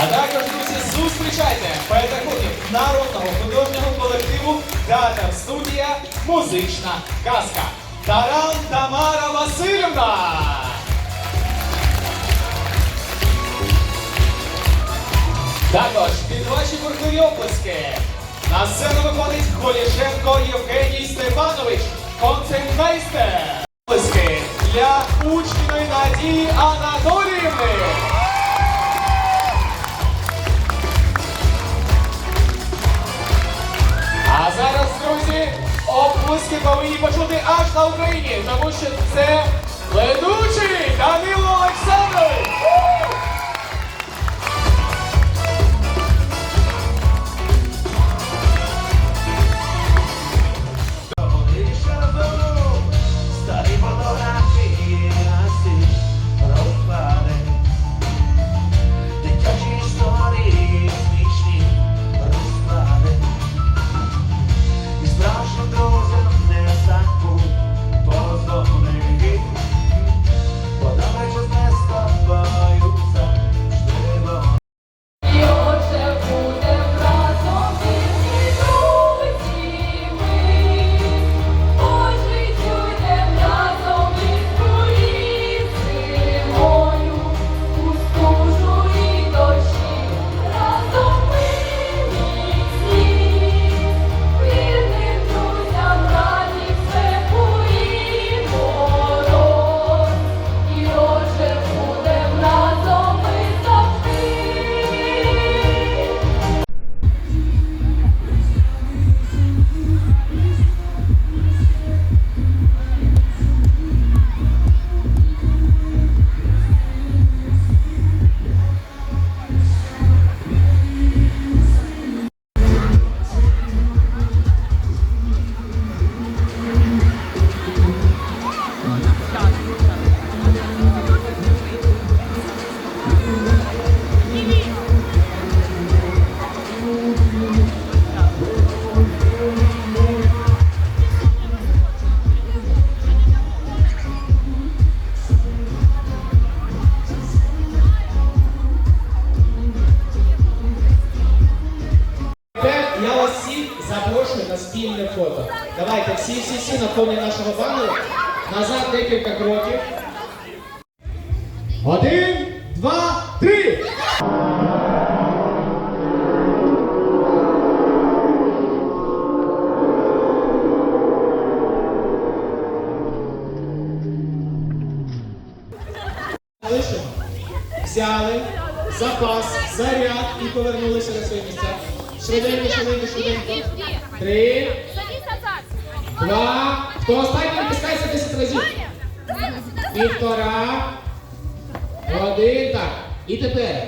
А також, друзі, зустрічайте педагогів народного художнього колективу Театр студія Музична казка. Таран Тамара Васильівна. Також під ваші бурхливі оплески на сцену виходить Голішенко Євгеній Степанович, концертмейстер. Оплески для учнівної Надії Анатоліївни. Оплески повинні почути аж на Україні, тому що це ведучий Данило Олександрович. Спільне фото. Давайте всі, всі, всі на фоні нашого банеру. Назад декілька кроків. Один, два, три. Взяли запас, заряд і повернулися на свої місця. Швиденько, швиденько, швиденько. Три, два. Хто останній натискається 10 разів? Півтора. Один. Так. І тепер.